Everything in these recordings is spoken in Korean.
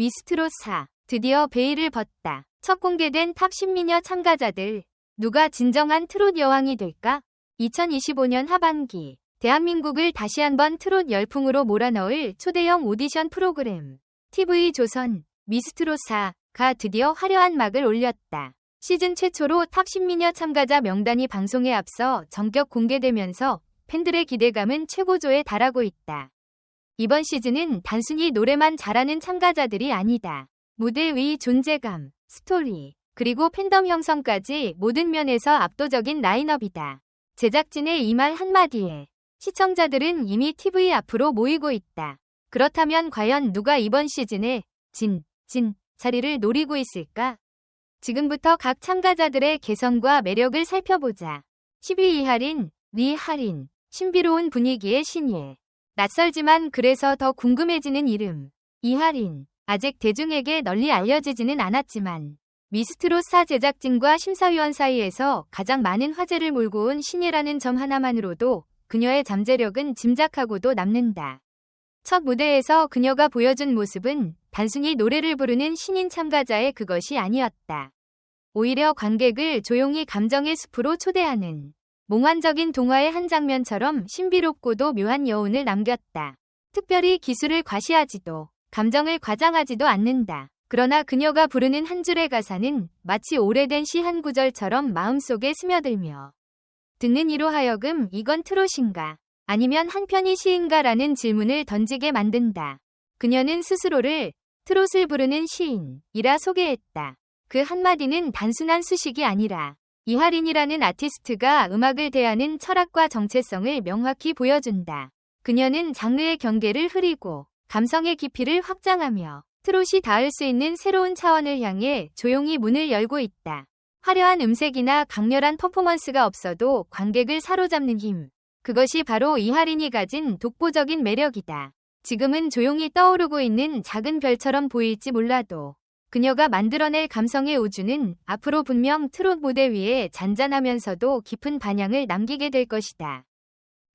미스트로사 드디어 베일을 벗다. 첫 공개된 탑 10미녀 참가자들. 누가 진정한 트롯 여왕이 될까? 2025년 하반기 대한민국을 다시 한번 트롯 열풍으로 몰아넣을 초대형 오디션 프로그램 TV조선 미스트로사가 드디어 화려한 막을 올렸다. 시즌 최초로 탑 10미녀 참가자 명단이 방송에 앞서 전격 공개되면서 팬들의 기대감은 최고조에 달하고 있다. 이번 시즌은 단순히 노래만 잘하는 참가자들이 아니다. 무대 위 존재감, 스토리, 그리고 팬덤 형성까지 모든 면에서 압도적인 라인업이다. 제작진의 이 말 한마디에 시청자들은 이미 TV 앞으로 모이고 있다. 그렇다면 과연 누가 이번 시즌에 진, 진 자리를 노리고 있을까? 지금부터 각 참가자들의 개성과 매력을 살펴보자. 10위 이하린, 리 하린, 신비로운 분위기의 신예. 낯설지만 그래서 더 궁금해지는 이름. 이하린. 아직 대중에게 널리 알려지지는 않았지만 미스트로사 제작진과 심사위원 사이에서 가장 많은 화제를 몰고 온 신예라는 점 하나만으로도 그녀의 잠재력은 짐작하고도 남는다. 첫 무대에서 그녀가 보여준 모습은 단순히 노래를 부르는 신인 참가자의 그것이 아니었다. 오히려 관객을 조용히 감정의 숲으로 초대하는 몽환적인 동화의 한 장면처럼 신비롭고도 묘한 여운을 남겼다. 특별히 기술을 과시하지도 감정을 과장하지도 않는다. 그러나 그녀가 부르는 한 줄의 가사는 마치 오래된 시 한 구절처럼 마음속에 스며들며 듣는 이로 하여금 이건 트롯인가 아니면 한편이 시인가라는 질문을 던지게 만든다. 그녀는 스스로를 트롯을 부르는 시인이라 소개했다. 그 한마디는 단순한 수식이 아니라 이하린이라는 아티스트가 음악을 대하는 철학과 정체성을 명확히 보여준다. 그녀는 장르의 경계를 흐리고 감성의 깊이를 확장하며 트롯이 닿을 수 있는 새로운 차원을 향해 조용히 문을 열고 있다. 화려한 음색이나 강렬한 퍼포먼스가 없어도 관객을 사로잡는 힘. 그것이 바로 이하린이 가진 독보적인 매력이다. 지금은 조용히 떠오르고 있는 작은 별처럼 보일지 몰라도 그녀가 만들어낼 감성의 우주는 앞으로 분명 트롯 무대 위에 잔잔하면서도 깊은 반향을 남기게 될 것이다.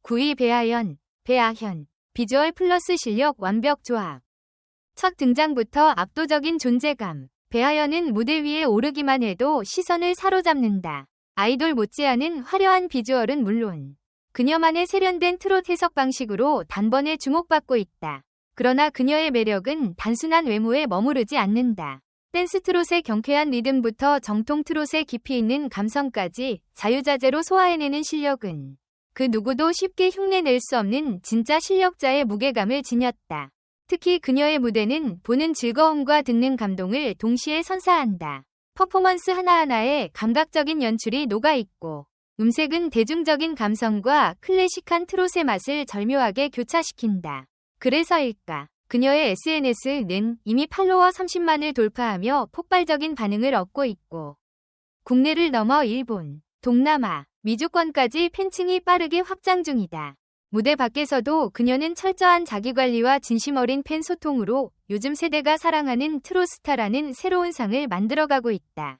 9위 배아연, 배아현, 비주얼 플러스 실력 완벽 조합. 첫 등장부터 압도적인 존재감. 배아연은 무대 위에 오르기만 해도 시선을 사로잡는다. 아이돌 못지않은 화려한 비주얼은 물론 그녀만의 세련된 트롯 해석 방식으로 단번에 주목받고 있다. 그러나 그녀의 매력은 단순한 외모에 머무르지 않는다. 댄스 트롯의 경쾌한 리듬부터 정통 트롯의 깊이 있는 감성까지 자유자재로 소화해내는 실력은 그 누구도 쉽게 흉내낼 수 없는 진짜 실력자의 무게감을 지녔다. 특히 그녀의 무대는 보는 즐거움과 듣는 감동을 동시에 선사한다. 퍼포먼스 하나하나에 감각적인 연출이 녹아있고 음색은 대중적인 감성과 클래식한 트롯의 맛을 절묘하게 교차시킨다. 그래서일까? 그녀의 SNS는 이미 팔로워 30만을 돌파하며 폭발적인 반응을 얻고 있고 국내를 넘어 일본, 동남아, 미주권까지 팬층이 빠르게 확장 중이다. 무대 밖에서도 그녀는 철저한 자기관리와 진심 어린 팬 소통으로 요즘 세대가 사랑하는 트로스타라는 새로운 상을 만들어가고 있다.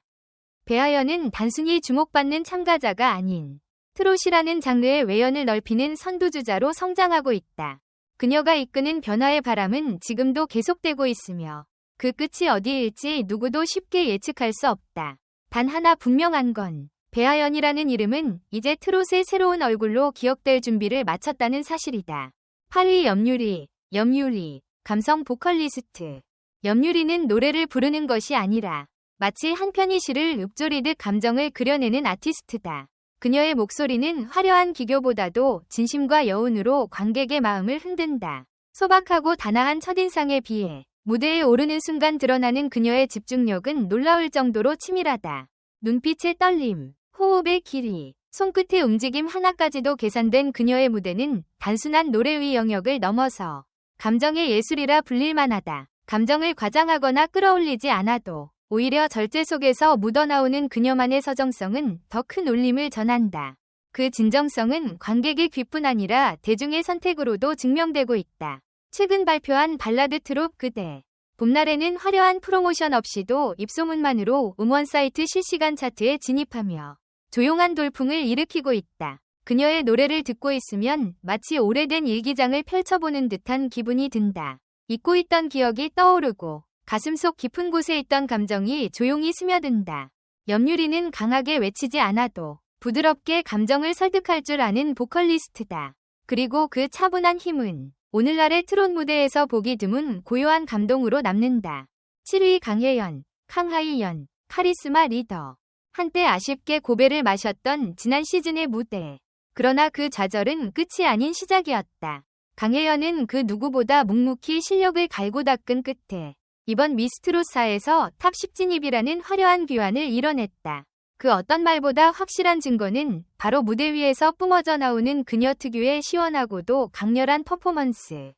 배아연은 단순히 주목받는 참가자가 아닌 트롯이라는 장르의 외연을 넓히는 선두주자로 성장하고 있다. 그녀가 이끄는 변화의 바람은 지금도 계속되고 있으며 그 끝이 어디일지 누구도 쉽게 예측할 수 없다. 단 하나 분명한 건 배아연이라는 이름은 이제 트롯의 새로운 얼굴로 기억될 준비를 마쳤다는 사실이다. 8위 염유리, 염유리, 감성 보컬리스트. 염유리는 노래를 부르는 것이 아니라 마치 한 편의 시를 읊조리듯 감정을 그려내는 아티스트다. 그녀의 목소리는 화려한 기교보다도 진심과 여운으로 관객의 마음을 흔든다. 소박하고 단아한 첫인상에 비해 무대에 오르는 순간 드러나는 그녀의 집중력은 놀라울 정도로 치밀하다. 눈빛의 떨림, 호흡의 길이, 손끝의 움직임 하나까지도 계산된 그녀의 무대는 단순한 노래 위 영역을 넘어서 감정의 예술이라 불릴만하다. 감정을 과장하거나 끌어올리지 않아도 오히려 절제 속에서 묻어나오는 그녀만의 서정성은 더 큰 울림을 전한다. 그 진정성은 관객의 귀뿐 아니라 대중의 선택으로도 증명되고 있다. 최근 발표한 발라드 트롯 그대. 봄날에는 화려한 프로모션 없이도 입소문만으로 음원 사이트 실시간 차트에 진입하며 조용한 돌풍을 일으키고 있다. 그녀의 노래를 듣고 있으면 마치 오래된 일기장을 펼쳐보는 듯한 기분이 든다. 잊고 있던 기억이 떠오르고 가슴속 깊은 곳에 있던 감정이 조용히 스며든다. 염유리는 강하게 외치지 않아도 부드럽게 감정을 설득할 줄 아는 보컬리스트다. 그리고 그 차분한 힘은 오늘날의 트롯 무대에서 보기 드문 고요한 감동으로 남는다. 7위 강혜연, 캉하이연, 카리스마 리더. 한때 아쉽게 고배를 마셨던 지난 시즌의 무대. 그러나 그 좌절은 끝이 아닌 시작이었다. 강혜연은 그 누구보다 묵묵히 실력을 갈고 닦은 끝에 이번 미스트롯사에서 탑 10 진입이라는 화려한 귀환을 이뤄냈다. 그 어떤 말보다 확실한 증거는 바로 무대 위에서 뿜어져 나오는 그녀 특유의 시원하고도 강렬한 퍼포먼스.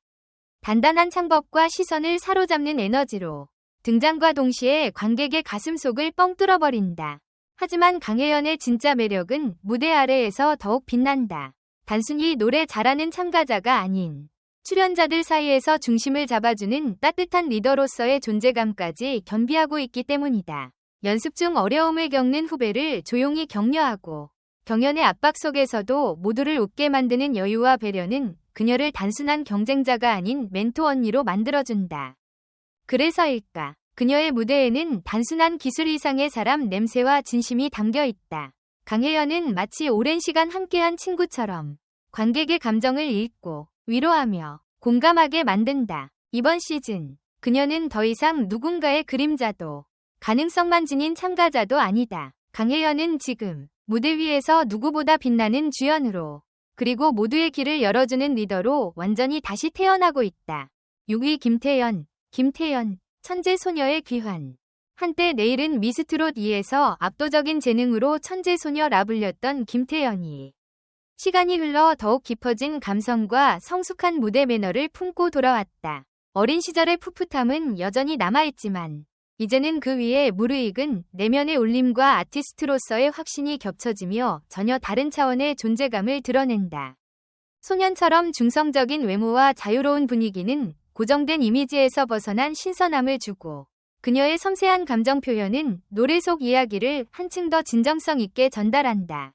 단단한 창법과 시선을 사로잡는 에너지로 등장과 동시에 관객의 가슴속을 뻥 뚫어버린다. 하지만 강혜연의 진짜 매력은 무대 아래에서 더욱 빛난다. 단순히 노래 잘하는 참가자가 아닌 출연자들 사이에서 중심을 잡아주는 따뜻한 리더로서의 존재감까지 겸비하고 있기 때문이다. 연습 중 어려움을 겪는 후배를 조용히 격려하고 경연의 압박 속에서도 모두를 웃게 만드는 여유와 배려는 그녀를 단순한 경쟁자가 아닌 멘토 언니로 만들어준다. 그래서일까? 그녀의 무대에는 단순한 기술 이상의 사람 냄새와 진심이 담겨 있다. 강혜연은 마치 오랜 시간 함께한 친구처럼 관객의 감정을 읽고 위로하며 공감하게 만든다. 이번 시즌 그녀는 더 이상 누군가의 그림자도 가능성만 지닌 참가자도 아니다. 강혜연은 지금 무대 위에서 누구보다 빛나는 주연으로 그리고 모두의 길을 열어주는 리더로 완전히 다시 태어나고 있다. 6위 김태연, 김태연, 천재 소녀의 귀환. 한때 내일은 미스트롯 2에서 압도적인 재능으로 천재 소녀라 불렸던 김태연이 시간이 흘러 더욱 깊어진 감성과 성숙한 무대 매너를 품고 돌아왔다. 어린 시절의 풋풋함은 여전히 남아있지만 이제는 그 위에 무르익은 내면의 울림과 아티스트로서의 확신이 겹쳐지며 전혀 다른 차원의 존재감을 드러낸다. 소년처럼 중성적인 외모와 자유로운 분위기는 고정된 이미지에서 벗어난 신선함을 주고 그녀의 섬세한 감정 표현은 노래 속 이야기를 한층 더 진정성 있게 전달한다.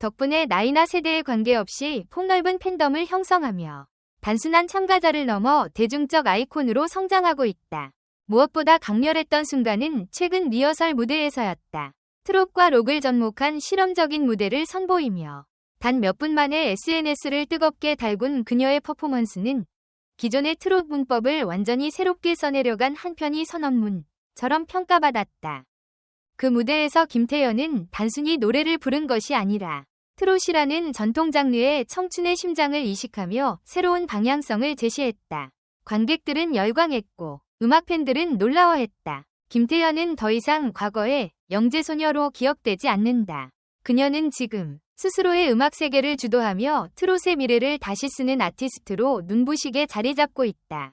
덕분에 나이나 세대에 관계없이 폭넓은 팬덤을 형성하며 단순한 참가자를 넘어 대중적 아이콘으로 성장하고 있다. 무엇보다 강렬했던 순간은 최근 리허설 무대에서였다. 트롯과 록을 접목한 실험적인 무대를 선보이며 단 몇 분 만에 SNS를 뜨겁게 달군 그녀의 퍼포먼스는 기존의 트롯 문법을 완전히 새롭게 써내려간 한편이 선언문처럼 평가받았다. 그 무대에서 김태연은 단순히 노래를 부른 것이 아니라 트롯이라는 전통 장르의 청춘의 심장을 이식하며 새로운 방향성을 제시했다. 관객들은 열광했고 음악 팬들은 놀라워했다. 김태현은 더 이상 과거의 영재소녀로 기억되지 않는다. 그녀는 지금 스스로의 음악 세계를 주도하며 트롯의 미래를 다시 쓰는 아티스트로 눈부시게 자리 잡고 있다.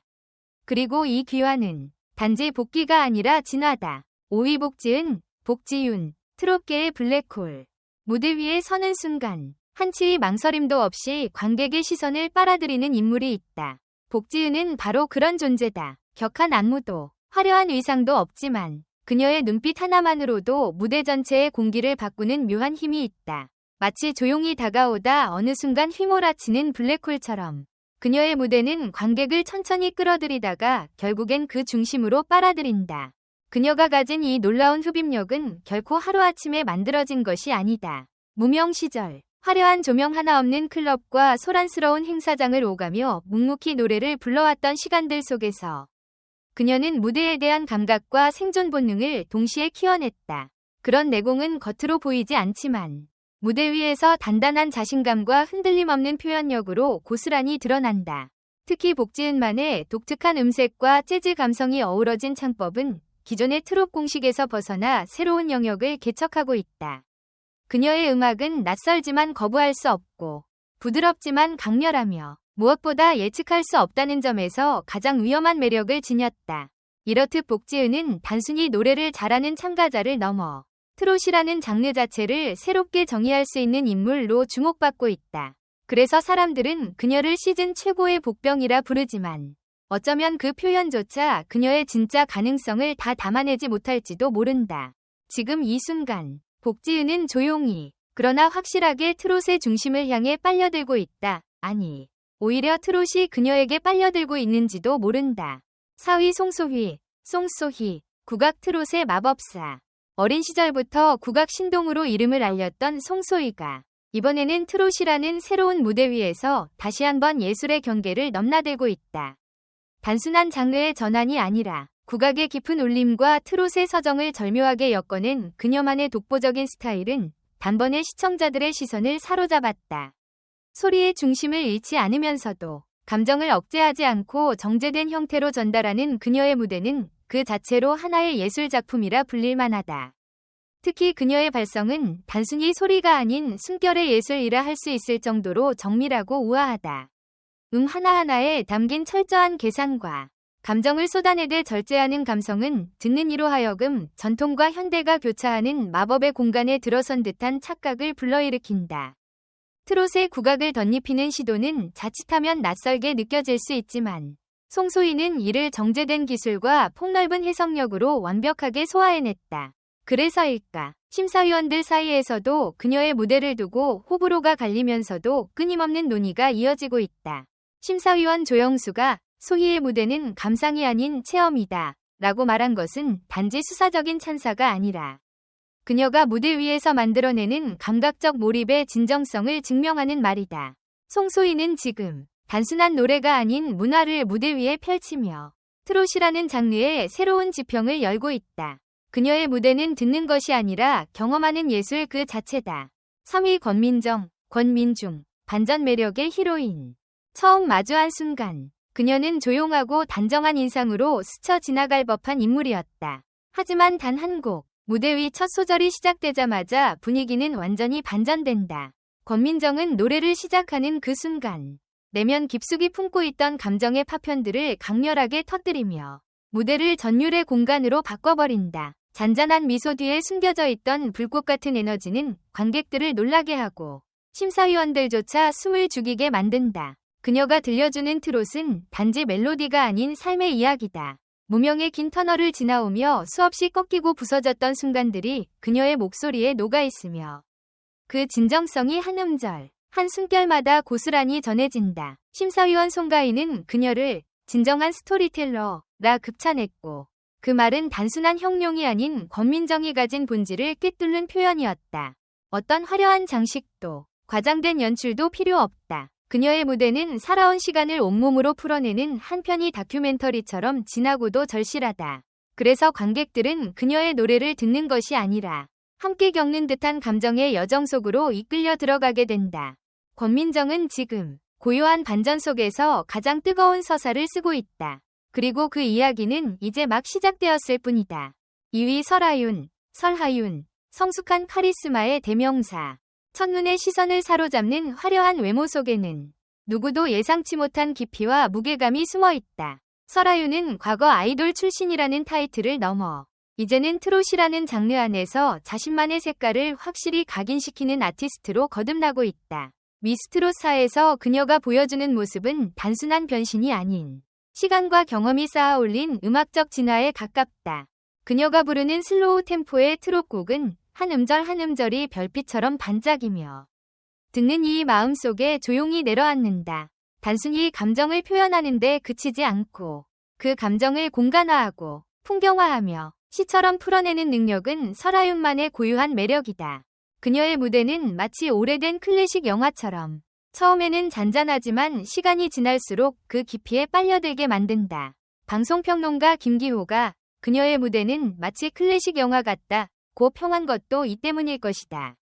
그리고 이 귀환은 단지 복귀가 아니라 진화다. 5위 복지은, 복지윤, 트롯계의 블랙홀. 무대 위에 서는 순간 한치의 망설임도 없이 관객의 시선을 빨아들이는 인물이 있다. 복지은은 바로 그런 존재다. 격한 안무도 화려한 의상도 없지만 그녀의 눈빛 하나만으로도 무대 전체의 공기를 바꾸는 묘한 힘이 있다. 마치 조용히 다가오다 어느 순간 휘몰아치는 블랙홀처럼 그녀의 무대는 관객을 천천히 끌어들이다가 결국엔 그 중심으로 빨아들인다. 그녀가 가진 이 놀라운 흡입력은 결코 하루아침에 만들어진 것이 아니다. 무명 시절, 화려한 조명 하나 없는 클럽과 소란스러운 행사장을 오가며 묵묵히 노래를 불러왔던 시간들 속에서 그녀는 무대에 대한 감각과 생존 본능을 동시에 키워냈다. 그런 내공은 겉으로 보이지 않지만 무대 위에서 단단한 자신감과 흔들림 없는 표현력으로 고스란히 드러난다. 특히 복지은만의 독특한 음색과 재즈 감성이 어우러진 창법은 기존의 트롯 공식에서 벗어나 새로운 영역을 개척하고 있다. 그녀의 음악은 낯설지만 거부할 수 없고 부드럽지만 강렬하며 무엇보다 예측할 수 없다는 점에서 가장 위험한 매력을 지녔다. 이렇듯 복지은은 단순히 노래를 잘하는 참가자를 넘어 트롯이라는 장르 자체를 새롭게 정의할 수 있는 인물로 주목받고 있다. 그래서 사람들은 그녀를 시즌 최고의 복병이라 부르지만 어쩌면 그 표현조차 그녀의 진짜 가능성을 다 담아내지 못할지도 모른다. 지금 이 순간 복지은은 조용히 그러나 확실하게 트롯의 중심을 향해 빨려들고 있다. 아니 오히려 트롯이 그녀에게 빨려들고 있는지도 모른다. 4위 송소휘 송소희, 국악 트롯의 마법사. 어린 시절부터 국악 신동으로 이름을 알렸던 송소희가 이번에는 트롯이라는 새로운 무대 위에서 다시 한번 예술의 경계를 넘나들고 있다. 단순한 장르의 전환이 아니라 국악의 깊은 울림과 트롯의 서정을 절묘하게 엮어낸 그녀만의 독보적인 스타일은 단번에 시청자들의 시선을 사로잡았다. 소리의 중심을 잃지 않으면서도 감정을 억제하지 않고 정제된 형태로 전달하는 그녀의 무대는 그 자체로 하나의 예술 작품이라 불릴 만하다. 특히 그녀의 발성은 단순히 소리가 아닌 숨결의 예술이라 할 수 있을 정도로 정밀하고 우아하다. 음 하나하나에 담긴 철저한 계산과 감정을 쏟아내듯 절제하는 감성은 듣는 이로 하여금 전통과 현대가 교차하는 마법의 공간에 들어선 듯한 착각을 불러일으킨다. 트롯의 국악을 덧입히는 시도는 자칫하면 낯설게 느껴질 수 있지만 송소희는 이를 정제된 기술과 폭넓은 해석력으로 완벽하게 소화해냈다. 그래서일까 심사위원들 사이에서도 그녀의 무대를 두고 호불호가 갈리면서도 끊임없는 논의가 이어지고 있다. 심사위원 조영수가 소희의 무대는 감상이 아닌 체험이다. 라고 말한 것은 단지 수사적인 찬사가 아니라 그녀가 무대 위에서 만들어내는 감각적 몰입의 진정성을 증명하는 말이다. 송소희는 지금 단순한 노래가 아닌 문화를 무대 위에 펼치며 트롯이라는 장르의 새로운 지평을 열고 있다. 그녀의 무대는 듣는 것이 아니라 경험하는 예술 그 자체다. 3위 권민정, 권민중, 반전 매력의 히로인. 처음 마주한 순간 그녀는 조용하고 단정한 인상으로 스쳐 지나갈 법한 인물이었다. 하지만 단 한 곡, 무대 위 첫 소절이 시작되자마자 분위기는 완전히 반전된다. 권민정은 노래를 시작하는 그 순간, 내면 깊숙이 품고 있던 감정의 파편들을 강렬하게 터뜨리며 무대를 전율의 공간으로 바꿔버린다. 잔잔한 미소 뒤에 숨겨져 있던 불꽃 같은 에너지는 관객들을 놀라게 하고 심사위원들조차 숨을 죽이게 만든다. 그녀가 들려주는 트롯은 단지 멜로디가 아닌 삶의 이야기다. 무명의 긴 터널을 지나오며 수없이 꺾이고 부서졌던 순간들이 그녀의 목소리에 녹아있으며 그 진정성이 한 음절, 한 숨결마다 고스란히 전해진다. 심사위원 송가인은 그녀를 진정한 스토리텔러라 극찬했고 그 말은 단순한 형용이 아닌 권민정이 가진 본질을 꿰뚫는 표현이었다. 어떤 화려한 장식도 과장된 연출도 필요 없다. 그녀의 무대는 살아온 시간을 온몸으로 풀어내는 한편의 다큐멘터리처럼 진하고도 절실하다. 그래서 관객들은 그녀의 노래를 듣는 것이 아니라 함께 겪는 듯한 감정의 여정 속으로 이끌려 들어가게 된다. 권민정은 지금 고요한 반전 속에서 가장 뜨거운 서사를 쓰고 있다. 그리고 그 이야기는 이제 막 시작되었을 뿐이다. 2위 설하윤, 설하윤, 성숙한 카리스마의 대명사. 첫눈에 시선을 사로잡는 화려한 외모 속에는 누구도 예상치 못한 깊이와 무게감이 숨어 있다. 설아유는 과거 아이돌 출신이라는 타이틀을 넘어 이제는 트롯이라는 장르 안에서 자신만의 색깔을 확실히 각인시키는 아티스트로 거듭나고 있다. 미스트롯사에서 그녀가 보여주는 모습은 단순한 변신이 아닌 시간과 경험이 쌓아 올린 음악적 진화에 가깝다. 그녀가 부르는 슬로우 템포의 트롯곡은 한 음절 한 음절이 별빛처럼 반짝이며 듣는 이 마음속에 조용히 내려앉는다. 단순히 감정을 표현하는데 그치지 않고 그 감정을 공간화하고 풍경화하며 시처럼 풀어내는 능력은 설아윤만의 고유한 매력이다. 그녀의 무대는 마치 오래된 클래식 영화처럼 처음에는 잔잔하지만 시간이 지날수록 그 깊이에 빨려들게 만든다. 방송평론가 김기호가 그녀의 무대는 마치 클래식 영화 같다. 고 평한 것도 이 때문일 것이다.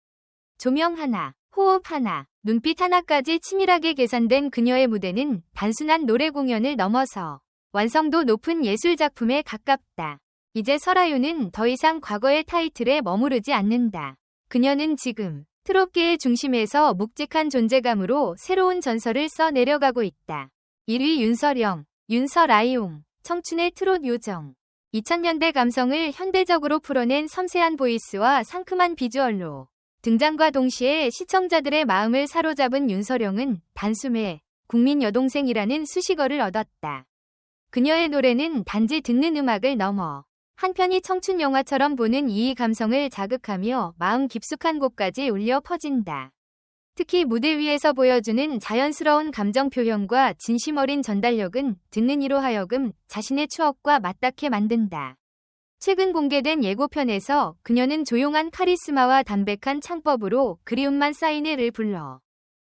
조명 하나, 호흡 하나, 눈빛 하나까지 치밀하게 계산된 그녀의 무대는 단순한 노래 공연을 넘어서 완성도 높은 예술 작품에 가깝다. 이제 설아유는 더 이상 과거의 타이틀에 머무르지 않는다. 그녀는 지금 트롯계의 중심에서 묵직한 존재감으로 새로운 전설을 써 내려가고 있다. 1위 윤서령, 윤설아이용, 청춘의 트롯 요정. 2000년대 감성을 현대적으로 풀어낸 섬세한 보이스와 상큼한 비주얼로 등장과 동시에 시청자들의 마음을 사로잡은 윤서령은 단숨에 국민 여동생이라는 수식어를 얻었다. 그녀의 노래는 단지 듣는 음악을 넘어 한편이 청춘 영화처럼 보는 이 감성을 자극하며 마음 깊숙한 곳까지 울려 퍼진다. 특히 무대 위에서 보여주는 자연스러운 감정 표현과 진심 어린 전달력은 듣는 이로 하여금 자신의 추억과 맞닿게 만든다. 최근 공개된 예고편에서 그녀는 조용한 카리스마와 담백한 창법으로 그리움만 쌓이네를 불러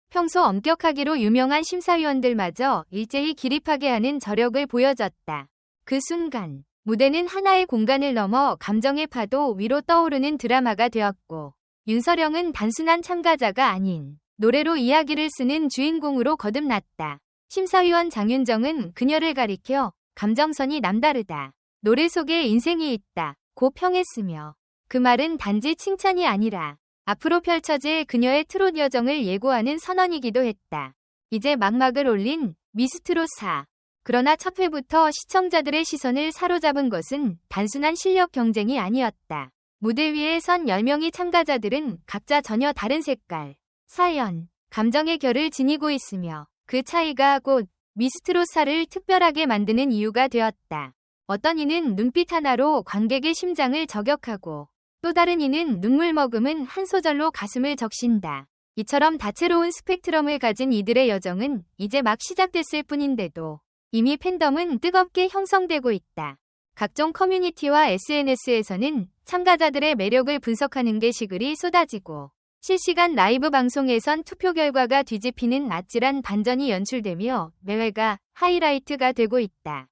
평소 엄격하기로 유명한 심사위원들마저 일제히 기립하게 하는 저력을 보여줬다. 그 순간 무대는 하나의 공간을 넘어 감정의 파도 위로 떠오르는 드라마가 되었고 윤서령은 단순한 참가자가 아닌 노래로 이야기를 쓰는 주인공으로 거듭났다. 심사위원 장윤정은 그녀를 가리켜 감정선이 남다르다. 노래 속에 인생이 있다. 고 평했으며 그 말은 단지 칭찬이 아니라 앞으로 펼쳐질 그녀의 트롯 여정을 예고하는 선언이기도 했다. 이제 막막을 올린 미스트롯 4. 그러나 첫 회부터 시청자들의 시선을 사로잡은 것은 단순한 실력 경쟁이 아니었다. 무대 위에 선 10명의 참가자들은 각자 전혀 다른 색깔, 사연, 감정의 결을 지니고 있으며 그 차이가 곧 미스트롯사를 특별하게 만드는 이유가 되었다. 어떤 이는 눈빛 하나로 관객의 심장을 저격하고 또 다른 이는 눈물 머금은 한 소절로 가슴을 적신다. 이처럼 다채로운 스펙트럼을 가진 이들의 여정은 이제 막 시작됐을 뿐인데도 이미 팬덤은 뜨겁게 형성되고 있다. 각종 커뮤니티와 SNS에서는 참가자들의 매력을 분석하는 게 시글이 쏟아지고 실시간 라이브 방송에선 투표 결과가 뒤집히는 아찔한 반전이 연출되며 매회가 하이라이트가 되고 있다.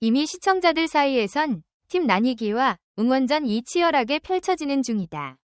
이미 시청자들 사이에선 팀 나뉘기와 응원전 이 치열하게 펼쳐지는 중이다.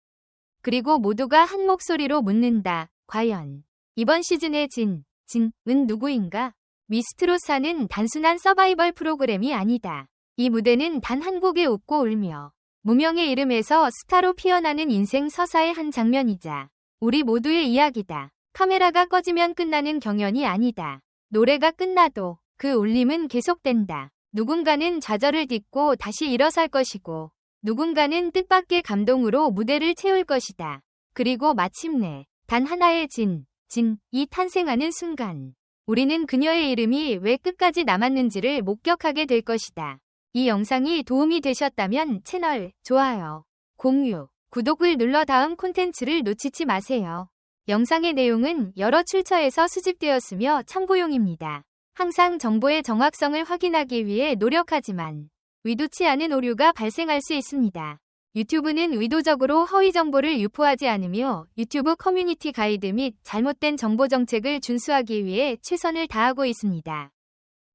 그리고 모두가 한 목소리로 묻는다. 과연 이번 시즌의 진, 진은 누구인가? 미스트로사는 단순한 서바이벌 프로그램이 아니다. 이 무대는 단 한 곡에 웃고 울며 무명의 이름에서 스타로 피어나는 인생 서사의 한 장면이자 우리 모두의 이야기다. 카메라가 꺼지면 끝나는 경연이 아니다. 노래가 끝나도 그 울림은 계속된다. 누군가는 좌절을 딛고 다시 일어설 것이고 누군가는 뜻밖의 감동으로 무대를 채울 것이다. 그리고 마침내 단 하나의 진, 진이 탄생하는 순간 우리는 그녀의 이름이 왜 끝까지 남았는지를 목격하게 될 것이다. 이 영상이 도움이 되셨다면 채널 좋아요, 공유, 구독을 눌러 다음 콘텐츠를 놓치지 마세요. 영상의 내용은 여러 출처에서 수집되었으며 참고용입니다. 항상 정보의 정확성을 확인하기 위해 노력하지만 의도치 않은 오류가 발생할 수 있습니다. 유튜브는 의도적으로 허위 정보를 유포하지 않으며 유튜브 커뮤니티 가이드 및 잘못된 정보 정책을 준수하기 위해 최선을 다하고 있습니다.